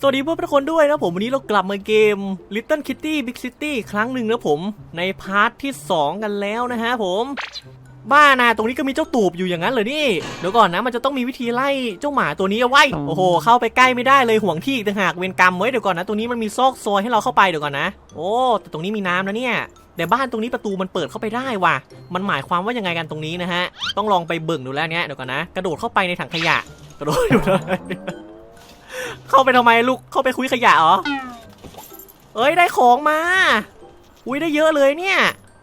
สวัสดีเพื่อนทุกคนด้วยนะผมวันนี้เรากลับมาเกม Little Kitty Big City ครั้งหนึ่งนะผมในพาร์ทที่ 2 กันแล้วนะฮะผม บ้านะตรงนี้ก็มีเจ้าตูบอยู่อย่างนั้นเหรอนี่เดี๋ยวก่อนนะมันจะต้องมีวิธีไล่เจ้าหมาตัวนี้เอาไว้โอ้โห เข้าไปใกล้ไม่ได้เลยห่วงที่อีกต่างหากเวรกรรมไว้เดี๋ยวก่อนนะตรงนี้มันมีซอกซอยให้เราเข้าไปเดี๋ยวก่อนนะ โอ้แต่ตรงนี้มีน้ำนะเนี่ยแต่บ้านตรงนี้ประตูมันเปิดเข้าไปได้ว่ะ มันหมายความว่ายังไงกันตรงนี้นะฮะต้องลองไปเบิ่งดูแล้วเนี่ยเดี๋ยวก่อนนะ กระโดดเข้าไปในถังขยะกระโดดอยู่เลย เข้าไปทำไมลูก เข้าไปคุยขยะเหรอ เอ้ยได้ของมา อุ้ยได้เยอะเลยเนี่ย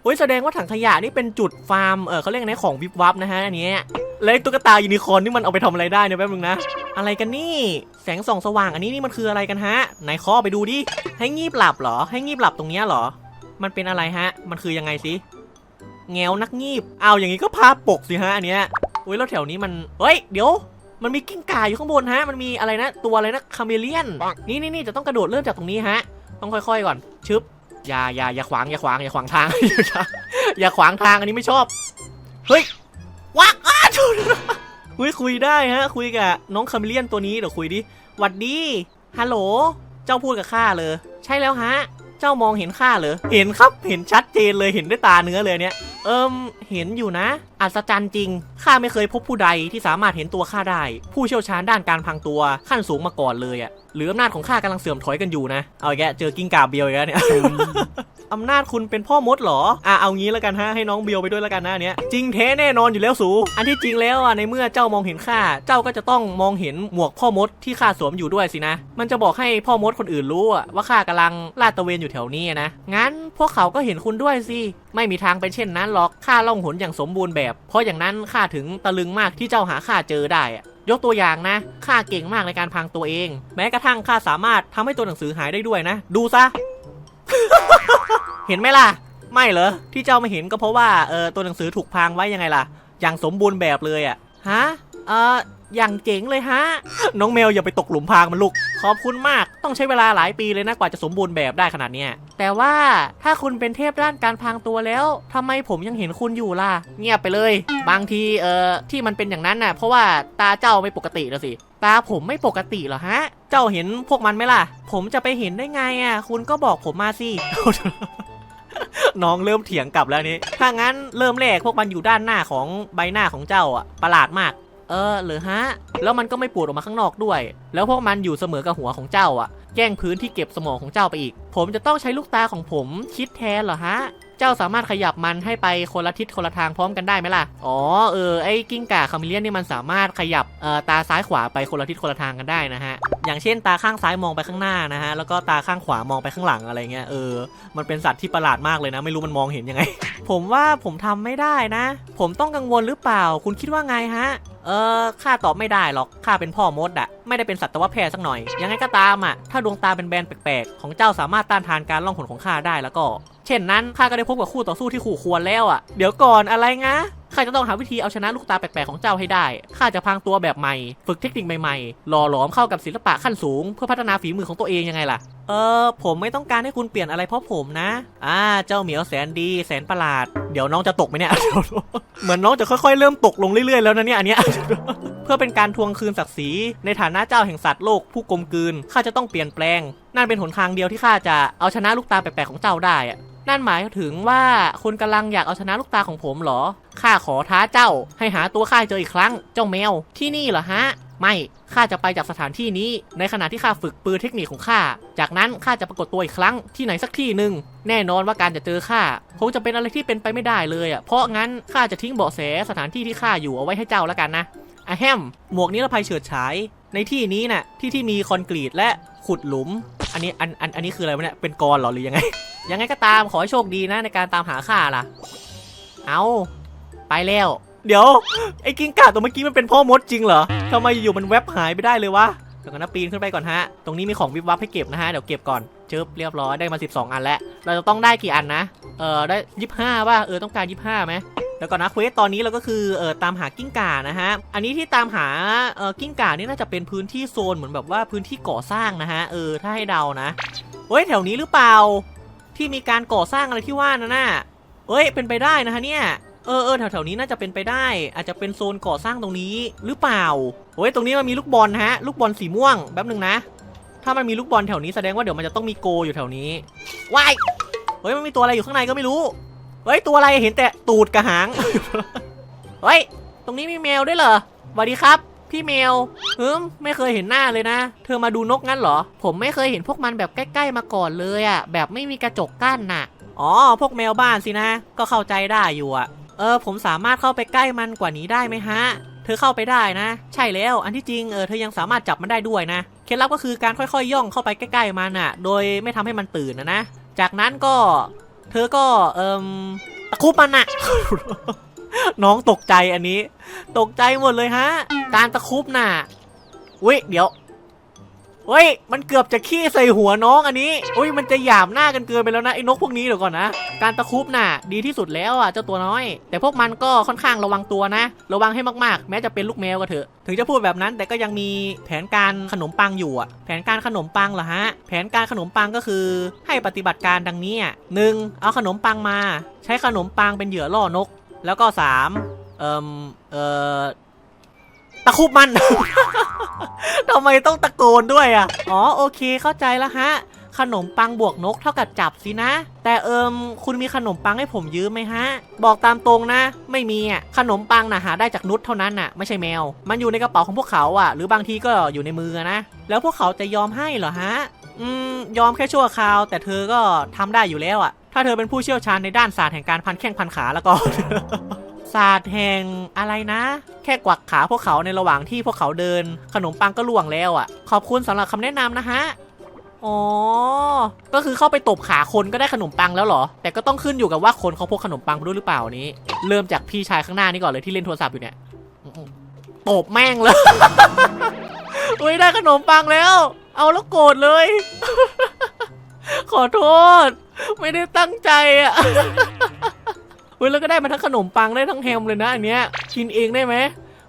อุ้ยแสดงว่าถังขยะนี่เป็นจุดฟาร์ม เออเขาเรียกนะของวิบวับนะฮะอันนี้แล้วตุ๊กตายูนิคอร์นนี่มันเอาไปทำอะไรได้เนี่ยแป๊บนึงนะ อะไรกันนี่ แสงส่องสว่างอันนี้นี่มันคืออะไรกันฮะไหนข้อไปดูดิ ให้งีบหลับเหรอ ให้งีบหลับตรงเนี้ยเหรอ มันเป็นอะไรฮะ มันคือยังไงสิแงวนักงีบเอาอย่างงี้ก็ภาพปกสิฮะอันเนี้ยอุ้ยแล้วแถวนี้มัน เฮ้ย เดี๋ยว มันมีกิ้งก่าอยู่ข้างบนฮะ มันมีอะไรนะ ตัวอะไรนะคาเมเลียน นี่นี่นี่จะต้องกระโดดเริ่มจากตรงนี้ฮะ ต้องค่อย ๆ ก่อน ชึบ อย่าอย่าอย่าขวางอย่าขวางอย่าขวางทาง อย่าอย่าขวางทางอันนี้ไม่ชอบ เฮ้ย วักอ้าชุนคุยคุยได้ฮะ คุยกับน้องคาเมเลียนตัวนี้เดี๋ยวคุยดิหวัดดี ฮัลโหล เจ้าพูดกับข้าเลย ใช่แล้วฮะ เจ้ามองเห็นข้าเหรอ เห็นครับ เห็นชัดเจนเลย เห็นด้วยตาเนื้อเลยเนี่ย เอิมเห็นอยู่นะ อัศจรรย์จริง ข้าไม่เคยพบผู้ใดที่สามารถเห็นตัวข้าได้ ผู้เชี่ยวชาญด้านการพังตัวขั้นสูงมาก่อนเลยอะหรืออำนาจของข้ากำลังเสื่อมถอยกันอยู่นะ เอาแกเจอกิ้งก่าเบียวอีกแล้วเนี่ยอำนาจคุณเป็นพ่อมดเหรอ อะเอางี้แล้วกันฮะให้น้องเบียวไปด้วยแล้วกันนะอันเนี้ยจริงแท้แน่นอนอยู่แล้วสู อันที่จริงแล้วอะในเมื่อเจ้ามองเห็นข้าเจ้าก็จะต้องมองเห็นหมวกพ่อมดที่ข้าสวมอยู่ด้วยสินะ มันจะบอกให้พ่อมดคนอื่นรู้อะว่าข้ากำลังลาดตระเวนอยู่แถวนี้นะ งั้นพวกเขาก็เห็นคุณด้วยสิ ไม่มีทางเป็นเช่นนั้นหรอก ข้าล่องหนอย่างสมบูรณ์แบบ เพราะอย่างนั้นข้าถึงตะลึงมากที่เจ้าหาข้าเจอได้อะยกตัวอย่างนะ ข้าเก่งมากในการพังตัวเอง แม้กระทั่งข้าสามารถทำให้ตัวหนังสือหายได้ด้วยนะ ดูซะ เห็นไหมล่ะ ไม่เหรอ ที่เจ้าไม่เห็นก็เพราะว่าเออตัวหนังสือถูกพังไว้ยังไงล่ะ อย่างสมบูรณ์แบบเลยอะ ฮะ เอออย่างเจ๋งเลยฮะ น้องแมวอย่าไปตกหลุมพรางมันลูก ขอบคุณมาก ต้องใช้เวลาหลายปีเลยนะกว่าจะสมบูรณ์แบบได้ขนาดเนี้ย แต่ว่าถ้าคุณเป็นเทพด้านการพรางตัวแล้วทำไมผมยังเห็นคุณอยู่ล่ะ เงียบไปเลย บางทีเอ่อที่มันเป็นอย่างนั้นน่ะ เพราะว่าตาเจ้าไม่ปกติแล้วสิ ตาผมไม่ปกติเหรอฮะ เจ้าเห็นพวกมันไหมล่ะ ผมจะไปเห็นได้ไงอะ คุณก็บอกผมมาสิ น้องเริ่มเถียงกลับแล้วนี่ ถ้างั้นเริ่มแรกพวกมันอยู่ด้านหน้าของใบหน้าของเจ้าอะประหลาดมาก เออเหรือฮะ แล้วมันก็ไม่ปวดออกมาข้างนอกด้วย แล้วพวกมันอยู่เสมอกับหัวของเจ้าอะ แย่งพื้นที่เก็บสมองของเจ้าไปอีก ผมจะต้องใช้ลูกตาของผมคิดแทนเหรอฮะ เจ้าสามารถขยับมันให้ไปคนละทิศคนละทางพร้อมกันได้ไหมล่ะ อ๋อเออไอ้กิ้งก่าคาเมเลียนนี่มันสามารถขยับออตาซ้ายขวาไปคนละทิศคนละทางกันได้นะฮะ อย่างเช่น ตาข้างซ้ายมองไปข้างหน้านะฮะ แล้วก็ตาข้างขวามองไปข้างหลังอะไรเงี้ย เออ มันเป็นสัตว์ที่ประหลาดมากเลยนะ ไม่รู้มันมองเห็นยังไง ผมว่าผมทำไม่ได้นะ ผมต้องกังวลหรือเปล่า คุณคิดว่าไงฮะเออข้าตอบไม่ได้หรอก ข้าเป็นพ่อมดอะไม่ได้เป็นสัตวแพทย์สักหน่อย ยังไงก็ตามอะถ้าดวงตาเป็นแบนแปลกๆ ของเจ้าสามารถต้านทานการล่องหนของข้าได้แล้วก็ เช่นนั้นข้าก็ได้พบกับคู่ต่อสู้ที่คู่ควรแล้วอะ เดี๋ยวก่อนอะไรงะข้าจะต้องหาวิธีเอาชนะลูกตาแปลกๆของเจ้าให้ได้ ข้าจะพังตัวแบบใหม่ ฝึกเทคนิคใหม่ๆ หล่อหลอมเข้ากับศิลปะขั้นสูง เพื่อพัฒนาฝีมือของตัวเองยังไงล่ะ เออ ผมไม่ต้องการให้คุณเปลี่ยนอะไรเพราะผมนะ อ่า เจ้าเหมียวแสนดี แสนประหลาด เดี๋ยวน้องจะตกไหมเนี่ยเดี๋ยวเหมือนน้องจะค่อยๆ เริ่มตกลงเรื่อยๆ แล้วนะเนี่ย อันเนี้ย เพื่อเป็นการทวงคืนศักดิ์ศรี ในฐานะเจ้าแห่งสัตว์โลกผู้กลมกลืน ข้าจะต้องเปลี่ยนแปลง นั่นเป็นหนทางเดียวที่ข้าจะเอาชนะลูกตาแปลกๆของเจ้าได้อะนั่นหมายถึงว่าคุณกำลังอยากเอาชนะลูกตาของผมเหรอ ข้าขอท้าเจ้า ให้หาตัวข้าเจออีกครั้ง เจ้าแมว ที่นี่เหรอฮะ ไม่ ข้าจะไปจากสถานที่นี้ ในขณะที่ข้าฝึกปืนเทคนิคของข้า จากนั้นข้าจะปรากฏตัวอีกครั้งที่ไหนสักที่หนึ่ง แน่นอนว่าการจะเจอข้าคงจะเป็นอะไรที่เป็นไปไม่ได้เลยอะ เพราะงั้นข้าจะทิ้งเบาะแสสถานที่ที่ข้าอยู่เอาไว้ให้เจ้าแล้วกันนะอะแฮม หมวกนิรภัยเฉิดฉาย ในที่นี้น่ะที่ที่มีคอนกรีตและขุดหลุม อันนี้อันอันอันนี้คืออะไรวะเนี่ยเป็นกรหรอหรือยังไง ยังไงก็ตามขอให้โชคดีนะในการตามหาข้าล่ะ เอาไปแล้ว เดี๋ยวไอ้กิ้งก่าตัวเมื่อกี้มันเป็นพ่อมดจริงเหรอทำไมอยู่มันแวบหายไปได้เลยวะเดี๋ยวกันนะปีนขึ้นไปก่อนฮะ ตรงนี้มีของวิบวับให้เก็บนะฮะ เดี๋ยวเก็บก่อนเจิบเรียบร้อยได้มา 12 อันแล้ว เราจะต้องได้กี่อันนะ เออได้ 25ป่ะ เออต้องการ 25ไหม เดี๋ยวก่อนนะเควสตอนนี้เราก็คือเออตามหากิ้งก่านะฮะ อันนี้ที่ตามหาเออกิ้งก่านี่น่าจะเป็นพื้นที่โซนเหมือนแบบว่าพื้นที่ก่อสร้างนะฮะเออถ้าให้เดานะเฮ้ยแถวนี้หรือเปล่า ที่มีการก่อสร้างอะไรที่ว่านั่นน่ะเอ้ยเป็นไปได้นะฮะเนี่ยเออเออแถวแถวๆนี้น่าจะเป็นไปได้ อาจจะเป็นโซนก่อสร้างตรงนี้หรือเปล่าโอ้ยตรงนี้มันมีลูกบอลฮะลูกบอลสีม่วงแป๊บหนึ่งนะ ถ้ามันมีลูกบอลแถวนี้แสดงว่าเดี๋ยวมันจะต้องมีโกอยู่แถวนี้ว้ายเฮ้ยมันมีตัวอะไรอยู่ข้างในก็ไม่รู้ เฮ้ย ตัวอะไรเห็นแต่ตูดกับหาง เฮ้ย ตรงนี้มีแมวด้วยเหรอสวัสดีครับ พี่แมวฮึมไม่เคยเห็นหน้าเลยนะ เธอมาดูนกงั้นเหรอ ผมไม่เคยเห็นพวกมันแบบใกล้ ๆ มาก่อนเลยอะแบบไม่มีกระจกกั้นน่ะ อ๋อ พวกแมวบ้านสินะ ก็เข้าใจได้อยู่อะเออ ผมสามารถเข้าไปใกล้มันกว่านี้ได้ไหมฮะ เธอเข้าไปได้นะ ใช่แล้ว อันที่จริง เออ เธอยังสามารถจับมันได้ด้วยนะ เคล็ดลับก็คือการค่อยๆ ย่องเข้าไปใกล้ๆมันอะโดยไม่ทำให้มันตื่นนะนะ จากนั้นก็ เธอก็เอิมตะคุบมันอะน้องตกใจอันนี้ ตกใจหมดเลยฮะ การตะคุบน่ะอุ้ยเดี๋ยว เฮ้ย มันเกือบจะขี้ใส่หัวน้องอันนี้อุ้ยมันจะหยามหน้ากันเกินไปแล้วนะไอ้นกพวกนี้เดี๋ยวก่อนนะ การตะคุบน่ะ ดีที่สุดแล้วอะเจ้าตัวน้อย แต่พวกมันก็ค่อนข้างระวังตัวนะ ระวังให้มากๆ แม้จะเป็นลูกแมวก็เถอะ ถึงจะพูดแบบนั้นแต่ก็ยังมีแผนการขนมปังอยู่อะ แผนการขนมปังเหรอฮะ แผนการขนมปังก็คือให้ปฏิบัติการดังนี้อะหนึ่งเอาขนมปังมา ใช้ขนมปังเป็นเหยื่อล่อนก แล้วก็สามเอ่มเอ่อตะคุบมัน ไมต้องตะโกนด้วยอะ อ๋อโอเคเข้าใจแล้วฮะ ขนมปังบวกนกเท่ากับจับสินะ แต่เอิมคุณมีขนมปังให้ผมยืมไหมฮะ บอกตามตรงนะ ไม่มีอะ ขนมปังน่ะหาได้จากนุชเท่านั้นน่ะ ไม่ใช่แมว มันอยู่ในกระเป๋าของพวกเขาอะ หรือบางทีก็อยู่ในมือนะ แล้วพวกเขาจะยอมให้เหรอฮะ อืมยอมแค่ชั่วคราว แต่เธอก็ทำได้อยู่แล้วอะ ถ้าเธอเป็นผู้เชี่ยวชาญในด้านศาสตร์แห่งการพันแข้งพันขาแล้วก็ ศาสตร์แห่งอะไรนะ แค่กวักขาพวกเขาในระหว่างที่พวกเขาเดิน ขนมปังก็ล่วงแล้วอะ ขอบคุณสำหรับคำแนะนำนะฮะอ๋อ ก็คือเข้าไปตบขาคนก็ได้ขนมปังแล้วเหรอ แต่ก็ต้องขึ้นอยู่กับว่าคนเขาพกขนมปังมาด้วยหรือเปล่านี้ เริ่มจากพี่ชายข้างหน้านี่ก่อนเลยที่เล่นโทรศัพท์อยู่เนี่ยตบแม่งเลย อุ้ยได้ขนมปังแล้ว เอาแล้วโกรธเลย ขอโทษ ไม่ได้ตั้งใจอะ เฮ้ยแล้วก็ได้มาทั้งขนมปังได้ทั้งแฮมเลยนะอันเนี้ยกินเองได้ไหม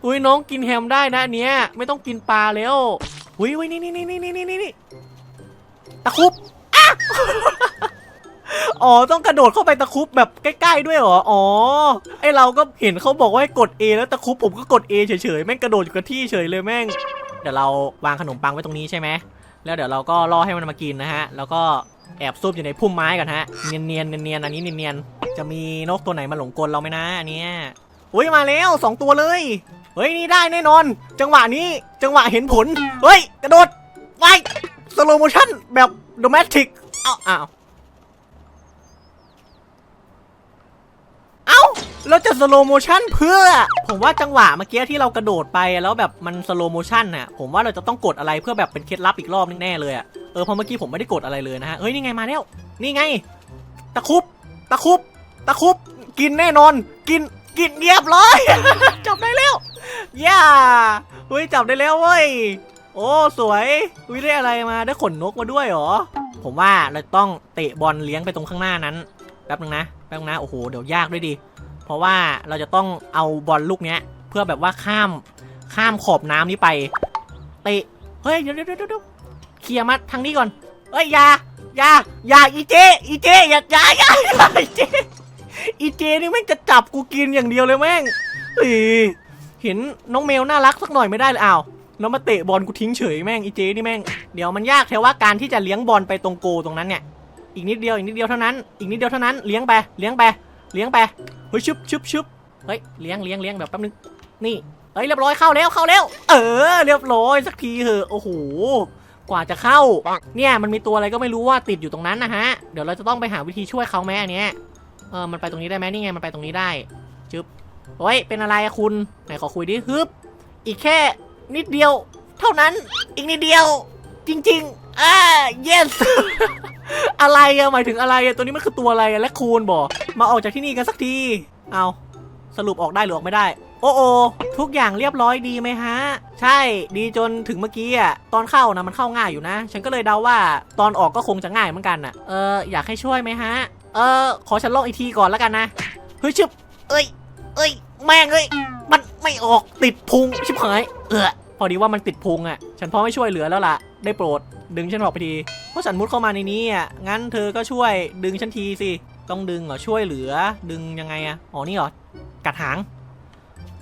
อุ้ยน้องกินแฮมได้นะอันเนี้ยไม่ต้องกินปลาแล้วอุ้ยอุ้ยนี่นี่นี่นี่นี่นี่นี่ตะคุบอะอ๋อต้องกระโดดเข้าไปตะคุบแบบใกล้ๆด้วยเหรอ อ๋อ ไอเราก็เห็นเขาบอกว่าให้กด A แล้วตะคุบผมก็กด A เฉยๆ แม่งกระโดดอยู่กับที่เฉยเลยแม่ง เดี๋ยวเราวางขนมปังไว้ตรงนี้ใช่ไหม แล้วเดี๋ยวเราก็รอให้มันมากินนะฮะ แล้วก็ แอบซุบอยู่ในพุ่มไม้กันฮะ เนียนเนียนเนียนอันนี้เนียนเนียนจะมีนกตัวไหนมาหลงกลเราไหมนะอันเนี้ยอุ้ยมาแล้วสองตัวเลย เฮ้ยนี่ได้แน่นอน จังหวะนี้จังหวะเห็นผล เฮ้ย กระโดดไปสโลโมชั่นแบบโดเมสติกอ้าวอ้าวเอ้า เราจะสโลโมชั่นเพื่อ ผมว่าจังหวะเมื่อกี้ที่เรากระโดดไปแล้วแบบมันสโลโมชั่นน่ะผมว่าเราจะต้องกดอะไรเพื่อแบบเป็นเคล็ดลับอีกรอบนึงแน่เลยอะเออพราะเมื่อกี้ผมไม่ได้กดอะไรเลยนะฮะเฮ้ยนี่ไงมาแล้ว นี่ไง ตะคุบ ตะคุบ ตะคุบ กินแน่นอน กิน กินเรียบร้อย จับได้แล้วย่าเฮ้ยจับได้แล้วเว้ย โอ้สวยวิได้อะไรมาได้ขนนกมาด้วยเหรอ ผมว่าเราต้องเตะบอลเลี้ยงไปตรงข้างหน้านั้น แป๊บนึงนะ แป๊บนึงนะ โอ้โห เดี๋ยวยากด้วยดิ เพราะว่าเราจะต้องเอาบอลลูกเนี้ย เพื่อแบบว่าข้ามข้ามขอบน้ำนี้ไปเตะเฮ้ยเดี๋ยวเดี๋ยวเดี๋ยวเดี๋ยวเคลียร์มาทางนี้ก่อนเฮ้ยยาอย่าอย่าอีเจอีเจอย่าอย่าอย่าอีเจอีเจนี่แม่งจะจับกูกินอย่างเดียวเลยแม่งเห็นน้องแมวน่ารักสักหน่อยไม่ได้เลยอ้าวแล้วมาเตะบอลกูทิ้งเฉยแม่งอีเจนี่แม่งเดี๋ยวมันยากแค่ว่าการที่จะเลี้ยงบอลไปตรงโกตรงนั้นเนี่ยอีกนิดเดียวอีกนิดเดียวเท่านั้นอีกนิดเดียวเท่านั้นเลี้ยงไปเลี้ยงไป เลี้ยงไปเฮ้ยชึบชึบชึบเฮ้ยเลี้ยงเลี้ยงเลี้ยงแบบแป๊บนึงนี่เฮ้ยเรียบร้อยเข้าแล้วเข้าแล้ว เออ เรียบร้อยสักทีเหอะโอ้โหกว่าจะเข้า เนี่ยมันมีตัวอะไรก็ไม่รู้ว่าติดอยู่ตรงนั้นนะฮะ เดี๋ยวเราจะต้องไปหาวิธีช่วยเขาแม่อันเนี้ยเออมันไปตรงนี้ได้ไหมนี่ไงมันไปตรงนี้ได้จึ๊บโอ้ยเป็นอะไรอะคุณไหนขอคุยดิฮึบอีกแค่นิดเดียว เท่านั้นอีกนิดเดียว จริง ๆ อ่า yes อะไรอะหมายถึงอะไรอะตัวนี้มันคือตัวอะไรอะและคูณบอกมาออกจากที่นี่กันสักที เอาสรุปออกได้หรือออกไม่ได้ โอ้โอทุกอย่างเรียบร้อยดีไหมฮะ ใช่ดีจนถึงเมื่อกี้อะตอนเข้านะมันเข้าง่ายอยู่นะ ฉันก็เลยเดาว่าตอนออกก็คงจะง่ายเหมือนกันอะเอออยากให้ช่วยไหมฮะ เออขอฉันลองอีกทีก่อนแล้วกันนะเฮ้ยชึบเอ้ย เอ้ย แม่งเอ้ยมันไม่ออกติดพุงชิบหายเออพอดีว่ามันติดพุงอะ ฉันพร้อมไม่ช่วยเหลือแล้วล่ะ ได้โปรด ดึงฉันออกไปทีเพราะฉันมุดเข้ามาในนี้อะงั้นเธอก็ช่วยดึงฉันทีสิต้องดึงเหรอช่วยเหลือ ดึงยังไงอะอ๋อนี่เหรอกัดหาง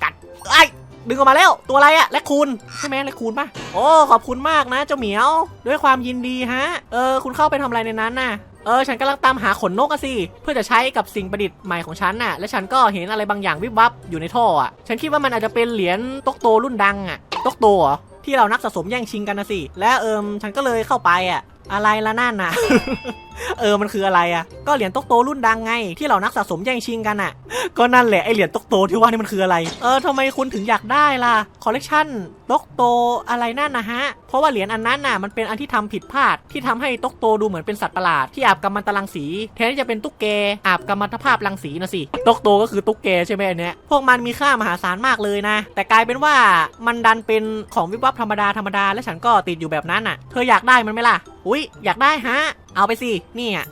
กัดไอ้ดึงออกมาแล้วตัวอะไรอะแลคคูนใช่ไหมแลคคูนปะโอ้ขอบคุณมากนะ เจ้าเหมียว ด้วยความยินดีฮะ เออ คุณเข้าไปทำอะไรในนั้นน่ะเออฉันกำลังตามหาขนนกอะสิเพื่อจะใช้กับสิ่งประดิษฐ์ใหม่ของฉันน่ะ และฉันก็เห็นอะไรบางอย่างวิบวับอยู่ในท่ออะฉันคิดว่ามันอาจจะเป็นเหรียญตกโตรุ่นดังอะตกโตเหรอ ที่เรานักสะสมแย่งชิงกันนะสิ และเอิมฉันก็เลยเข้าไปอะ อะไรละนั่นน่ะ เออมันคืออะไรอะ ก็เหรียญตกโตรุ่นดังไง ที่เรานักสะสมแย่งชิงกันอะ ก็นั่นแหละไอเหรียญตกโตที่ว่านี่มันคืออะไร เออทำไมคุณถึงอยากได้ล่ะ คอลเลกชันตกโตอะไรนั่นนะฮะ เพราะว่าเหรียญอันนั้นน่ะมันเป็นอันที่ทำผิดพลาด ที่ทำให้ตกโตดูเหมือนเป็นสัตว์ประหลาดที่อาบกัมมันตรังสี แทนที่จะเป็นตุ๊กแกอาบกัมมันตภาพรังสีนะสิตกโตก็คือตุ๊กแกใช่ไหมอันเนี้ยพวกมันมีค่ามหาศาลมากเลยนะ แต่กลายเป็นว่ามันดันเป็นของวิบวับธรรมดาธรรมดาและฉันก็ติดอยู่แบบนั้นน่ะ เธออยากได้มันไหมล่ะ อุ้ยอยากได้ฮะ เอาไปสินี่อะ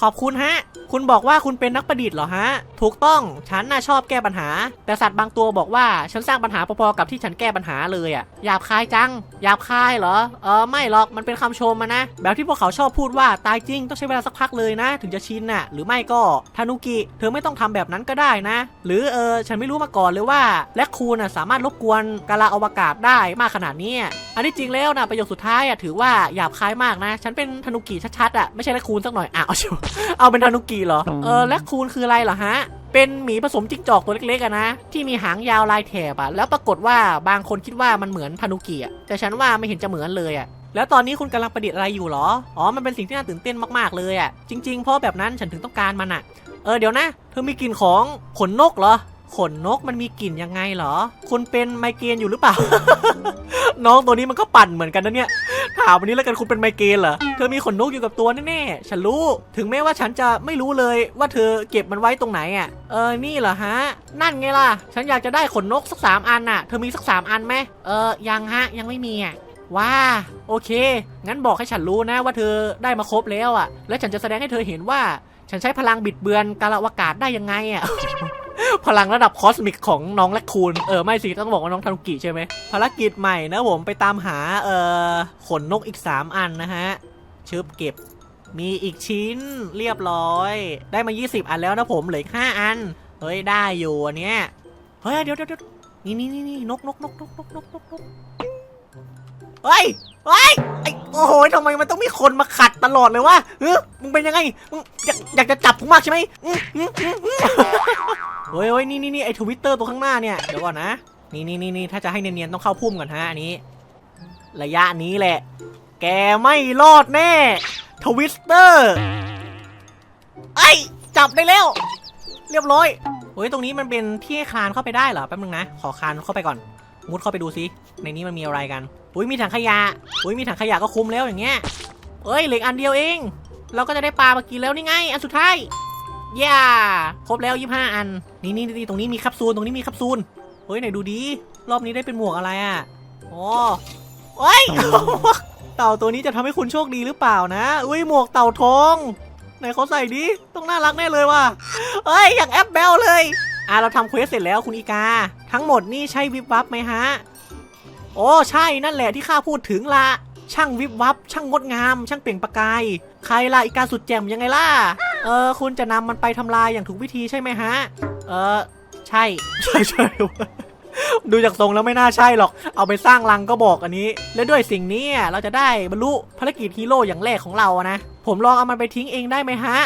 ขอบคุณฮะ คุณบอกว่าคุณเป็นนักประดิษฐ์เหรอฮะ ถูกต้อง ฉันน่ะชอบแก้ปัญหา แต่สัตว์บางตัวบอกว่า ฉันสร้างปัญหาพอๆกับที่ฉันแก้ปัญหาเลยอะหยาบคายจัง หยาบคายเหรอ เออไม่หรอก มันเป็นคำชมมานะ แบบที่พวกเขาชอบพูดว่าตายจริงต้องใช้เวลาสักพักเลยนะ ถึงจะชินน่ะ หรือไม่ก็ทานุกิ เธอไม่ต้องทำแบบนั้นก็ได้นะ หรือเออ ฉันไม่รู้มาก่อนเลยว่า แลคคูนน่ะสามารถรบกวนกาลาอวกาศได้มากขนาดนี้อะอันที่จริงแล้วนะประโยคสุดท้ายอะถือว่าหยาบคายมากนะ ฉันเป็นทานุกิชัดๆอะไม่ใช่แลคคูนสักหน่อยอ้าวเอาเชียวเอาเป็นทานุกิเหรอ เออแลคคูนคืออะไรเหรอฮะ เป็นหมีผสมจิ้งจอกตัวเล็กๆอะนะ ที่มีหางยาวลายแถบอะแล้วปรากฏว่าบางคนคิดว่ามันเหมือนทานุกิอะแต่ฉันว่าไม่เห็นจะเหมือนเลยอะแล้วตอนนี้คุณกำลังประดิษฐ์อะไรอยู่เหรอ อ๋อ มันเป็นสิ่งที่น่าตื่นเต้นมากๆเลยอะจริง ๆ เพราะแบบนั้นฉันถึงต้องการมันอะเออเดี๋ยวนะ เธอมีกลิ่นของขนนกเหรอ ขนนกมันมีกลิ่นยังไงเหรอ คุณเป็นไมเกรนอยู่หรือเปล่า น้องตัวนี้มันก็ปั่นเหมือนกันนะเนี่ย ถามวันนี้แล้วกันคุณเป็นไมเกรนเหรอ เธอมีขนนกอยู่กับตัวแน่ๆ ฉันรู้ ถึงแม้ว่าฉันจะไม่รู้เลยว่าเธอเก็บมันไว้ตรงไหนอะ เออ นี่เหรอฮะ นั่นไงล่ะ ฉันอยากจะได้ขนนกสักสามอันน่ะ เธอมีสักสามอันไหมเออ ยังฮะ ยังไม่มีอะว้าโอเค งั้นบอกให้ฉันรู้นะว่าเธอได้มาครบแล้วอะ แล้วฉันจะแสดงให้เธอเห็นว่า ฉันใช้พลังบิดเบือนกาลอวกาศได้ยังไงอะ พลังระดับคอสมิกของน้องและคูณเออไม่สิต้องบอกว่าน้องทานุกิใช่ไหมภารกิจใหม่นะผมไปตามหาเอ่อขนนกอีก 3 อันนะฮะชึบเก็บมีอีกชิ้นเรียบร้อย ได้มา 20 อันแล้วนะผมเหลืออีก5อัน เฮ้ยได้อยู่อันเนี้ยเฮ้ยเดี๋ยวเดี๋ยวเดี๋ยวนี่นี่นี่นกนกนกนกนกนกนกนกเฮ้ยเฮ้ยไอ้โอ้โหทำไมมันต้องมีคนมาขัดตลอดเลยวะเออมึงเป็นยังไงมึงอยากอยากจะจับผมมากใช่ไหมอื้ออื้ออื้ออื้อ เฮ้ยเฮ้ยนี่นี่นี่ไอทวิตเตอร์ตัวข้างหน้าเนี่ย เดี๋ยวก่อนนะ นี่นี่นี่นี่ถ้าจะให้เนียนๆต้องเข้าพุ่มก่อนฮะอันนี้ ระยะนี้แหละ แกไม่รอดแน่ ทวิตเตอร์ไอจับได้แล้ว เรียบร้อยเฮ้ยตรงนี้มันเป็นที่ให้คลานเข้าไปได้เหรอแป๊บนึงนะ ขอคลานเข้าไปก่อน มุดเข้าไปดูซิในนี้มันมีอะไรกันอุ้ยมีถังขยะอุ้ยมีถังขยะก็คุ้มแล้วอย่างเงี้ยเอ้ยเหล็กอันเดียวเอง เราก็จะได้ปลามากินแล้วนี่ไง อันสุดท้าย ย่าครบแล้วยี่ห้าอัน นี่นี่นี่ตรงนี้มีแคับซูลตรงนี้มีแคับซูลเฮ้ยไหนดูดี รอบนี้ได้เป็นหมวกอะไรอะอ๋อเฮ้ยเต่าตัวนี้จะทำให้คุณโชคดีหรือเปล่านะ อุ้ยหมวกเต่าทองไหนเขาใส่ดิต้องน่ารักแน่เลยว่ะเฮ้ยอยากแอปเบลเลยอะเราทำเควสเสร็จแล้วคุณอีกา ทั้งหมดนี่ใช่วิบวับไหมฮะ โอ้ใช่นั่นแหละที่ข้าพูดถึงละช่างวิบวับ ช่างงดงาม ช่างเปล่งประกาย ใครล่ะอีกาสุดแจ่มยังไงล่ะ เออคุณจะนำมันไปทำลายอย่างถูกวิธีใช่ไหมฮะ เออใช่ ใช่ใช่ดูจากทรงแล้วไม่น่าใช่หรอก เอาไปสร้างรังก็บอกอันนี้ และด้วยสิ่งนี้เราจะได้บรรลุภารกิจฮีโร่อย่างแรกของเราอะนะ ผมลองเอามันไปทิ้งเองได้ไหมฮะ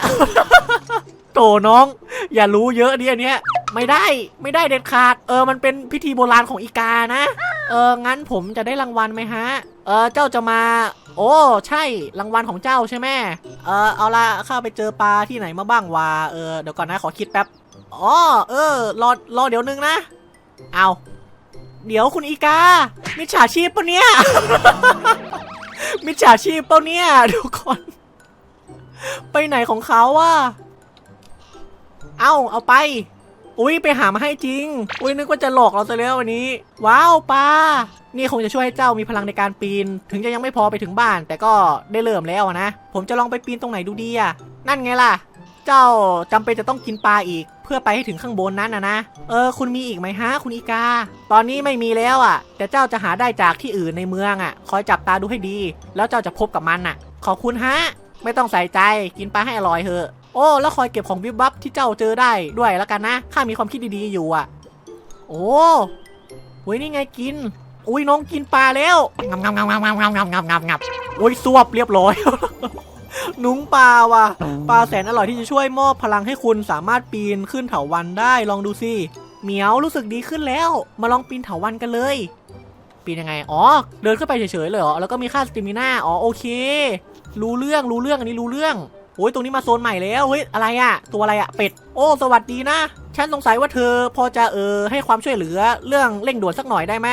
โตน้อง อย่ารู้เยอะดิอันเนี้ยไม่ได้ไม่ได้เด็ดขาด เออมันเป็นพิธีโบราณของอีกานะ เอองั้นผมจะได้รางวัลไหมฮะ เออเจ้าจะมา โอ้ใช่รางวัลของเจ้าใช่ไหมเออเอาละข้าไปเจอปลาที่ไหนมาบ้างวะเออเดี๋ยวก่อนนะขอคิดแป๊บอ๋อเออรอรอเดี๋ยวนึงนะ เอาเดี๋ยวคุณอีกา มิจฉาชีพปะเนี่ย มิจฉาชีพปะเนี่ยเดี๋ยวก่อน ไปไหนของเขาวะ เอาเอาไป อุ้ยไปหามาให้จริง อุ้ยนึกว่าจะหลอกเราซะแล้ววันนี้ ว้าวปลา นี่คงจะช่วยให้เจ้ามีพลังในการปีน ถึงจะยังไม่พอไปถึงบ้าน แต่ก็ได้เริ่มแล้วนะ ผมจะลองไปปีนตรงไหนดูดีอะนั่นไงล่ะ เจ้าจำเป็นจะต้องกินปลาอีก เพื่อไปให้ถึงข้างบนนั้นนะนะ เออ คุณมีอีกไหมฮะ คุณอีกา ตอนนี้ไม่มีแล้วอะแต่เจ้าจะหาได้จากที่อื่นในเมืองอะคอยจับตาดูให้ดี แล้วเจ้าจะพบกับมันอะขอบคุณฮะ ไม่ต้องใส่ใจ กินปลาให้อร่อยเถอะ โอ้แล้วคอยเก็บของวิบวับที่เจ้าเจอได้ด้วยแล้วกันนะข้ามีความคิดดีๆอยู่อะ โอ้เฮ้ยนี่ไงกิน อุ้ยน้องกินปลาแล้วงับงับงับงับงับงับงับงับงับงับโอ้ยสวบเรียบร้อย นุ้งปลาว่ะปลาแสนอร่อยที่จะช่วยมอบพลังให้คุณสามารถปีนขึ้นเถาวันได้ลองดูสิเหมียวรู้สึกดีขึ้นแล้ว มาลองปีนเถาวันกันเลย ปีนยังไงอ๋อเดินขึ้นไปเฉยๆเลยเหรอแล้วก็มีค่าสติมิน่าอ๋อโอเค รู้เรื่องรู้เรื่องอันนี้รู้เรื่อง โอ้ยตรงนี้มาโซนใหม่แล้วเฮ้ยอะไรอะตัวอะไรอะเป็ด โอ้ สวัสดีนะ ฉันสงสัยว่าเธอพอจะเออให้ความช่วยเหลือเรื่องเร่งด่วนสักหน่อยได้ไหม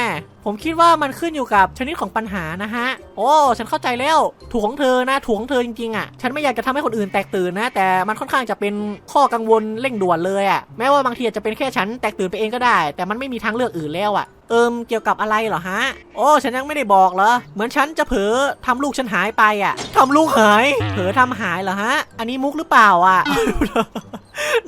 ผมคิดว่ามันขึ้นอยู่กับชนิดของปัญหานะฮะ โอ้ ฉันเข้าใจแล้วถูกของเธอนะถูกของเธอจริงๆอะ ฉันไม่อยากจะทำให้คนอื่นแตกตื่นนะ แต่มันค่อนข้างจะเป็นข้อกังวลเร่งด่วนเลยอะ แม้ว่าบางทีอาจจะเป็นแค่ฉันแตกตื่นไปเองก็ได้ แต่มันไม่มีทางเลือกอื่นแล้วอะ เอิมเกี่ยวกับอะไรเหรอฮะ โอ้ ฉันยังไม่ได้บอกเหรอ เหมือนฉันจะเผลอทำลูกฉันหายไปอะทำลูกหาย เผลอทำหายเหรอฮะ อันนี้มุกหรือเปล่าอะ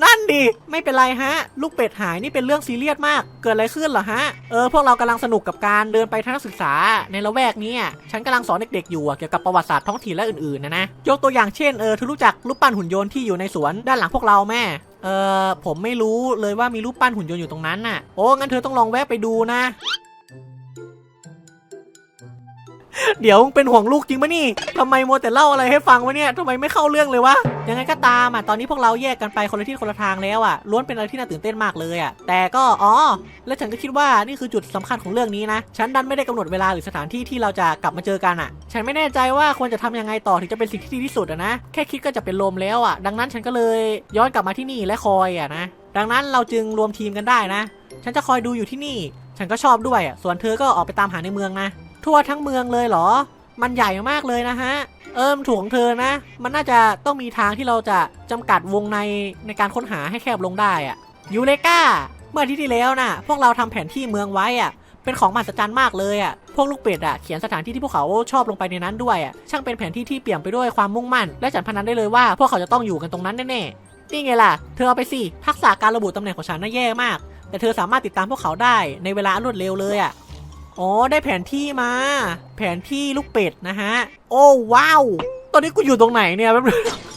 นั่นดิ ไม่เป็นไรฮะ ลูกเป็ดหายนี่เป็นเรื่องซีเรียสมาก เกิดอะไรขึ้นเหรอฮะ เออ พวกเรากำลังสนุกกับการเดินไปทัศนศึกษาในละแวกนี้ ฉันกำลังสอนเด็กๆอยู่เกี่ยวกับประวัติศาสตร์ท้องถิ่นและอื่นๆนะนะ ยกตัวอย่างเช่น เออเธอรู้จักรูปปั้นหุ่นยนต์ที่อยู่ในสวนด้านหลังพวกเราแม่เออผมไม่รู้เลยว่ามีรูปปั้นหุ่นยนต์อยู่ตรงนั้นน่ะ โอ้ งั้นเธอต้องลองแวะไปดูนะ เดี๋ยวมึงเป็นห่วงลูกจริงปะนี่ทำไมโมแต่เล่าอะไรให้ฟังวะเนี่ยทำไมไม่เข้าเรื่องเลยวะ ยังไงก็ตามอะ ตอนนี้พวกเราแยกกันไปคนละที่คนละทางแล้วอะ ล้วนเป็นอะไรที่น่าตื่นเต้นมากเลยอะ แต่ก็อ๋อ แล้วฉันก็คิดว่านี่คือจุดสำคัญของเรื่องนี้นะ ฉันดันไม่ได้กำหนดเวลาหรือสถานที่ที่เราจะกลับมาเจอกันอะ ฉันไม่แน่ใจว่าควรจะทำยังไงต่อถึงจะเป็นสิ่งที่ดีที่สุดอะนะ แค่คิดก็จะเป็นลมแล้วอะ ดังนั้นฉันก็เลยย้อนกลับมาที่นี่และคอยอะนะ ดังนั้นเราจึงรวมทีมกันได้นะ ฉันจะคอยดูอยู่ที่นี่ ฉันก็ชอบด้วย ส่วนเธอก็ออกไปตามหาในเมืองนะ ทั่วทั้งเมืองเลยเหรอ มันใหญ่มากเลยนะฮะ เอิมถูกของเธอนะ มันน่าจะต้องมีทางที่เราจะจำกัดวงในในการค้นหาให้แคบลงได้อะยูเลกาเมื่อที่ที่แล้วน่ะ พวกเราทำแผนที่เมืองไว้อะเป็นของมหัศจรรย์มากเลยอะพวกลูกเป็ดอะเขียนสถานที่ที่พวกเขาชอบลงไปในนั้นด้วยอะช่างเป็นแผนที่ที่เปี่ยมไปด้วยความมุ่งมั่น และฉันพนันได้เลยว่าพวกเขาจะต้องอยู่กันตรงนั้นแน่ๆ นี่ไงล่ะ เธอเอาไปสิ ทักษะการระบุตำแหน่งของฉันน่าแย่มาก แต่เธอสามารถติดตามพวกเขาได้ในเวลารวดเร็วเลยอะ อ๋อได้แผนที่มา แผนที่ลูกเป็ดนะฮะ โอ้ว้าว ตอนนี้กูอยู่ตรงไหนเนี่ย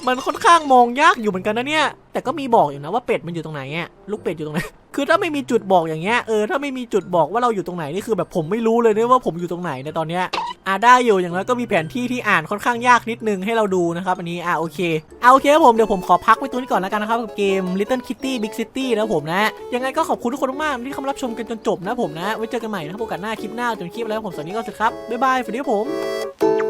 มันค่อนข้างมองยากอยู่เหมือนกันนะเนี่ย แต่ก็มีบอกอยู่นะว่าเป็ดมันอยู่ตรงไหนอะลูกเป็ดอยู่ตรงไหน คือถ้าไม่มีจุดบอกอย่างเงี้ยเออถ้าไม่มีจุดบอกว่าเราอยู่ตรงไหนนี่คือแบบผมไม่รู้เลยเนี่ยว่าผมอยู่ตรงไหนในตอนเนี้ยอ่าได้อยู่อย่างน้อยก็มีแผนที่ที่อ่านค่อนข้างยากนิดนึงให้เราดูนะครับอันนี้อ่าโอเคอ่าโอเคครับผมเดี๋ยวผมขอพักไว้ตรงนี้ก่อนแล้วกันนะครับกับเกม Little Kitty Big City นะผมนะยังไงก็ขอบคุณทุกคนมากที่เข้ามารับชมกันจนจบนะผมนะไว้เจอกันใหม่นะครับโอกาสหน้าคลิปหน้าจนคลิปแล้วผมสวัสดีก็สุดครับบ๊ายบายสวัสดีครับผม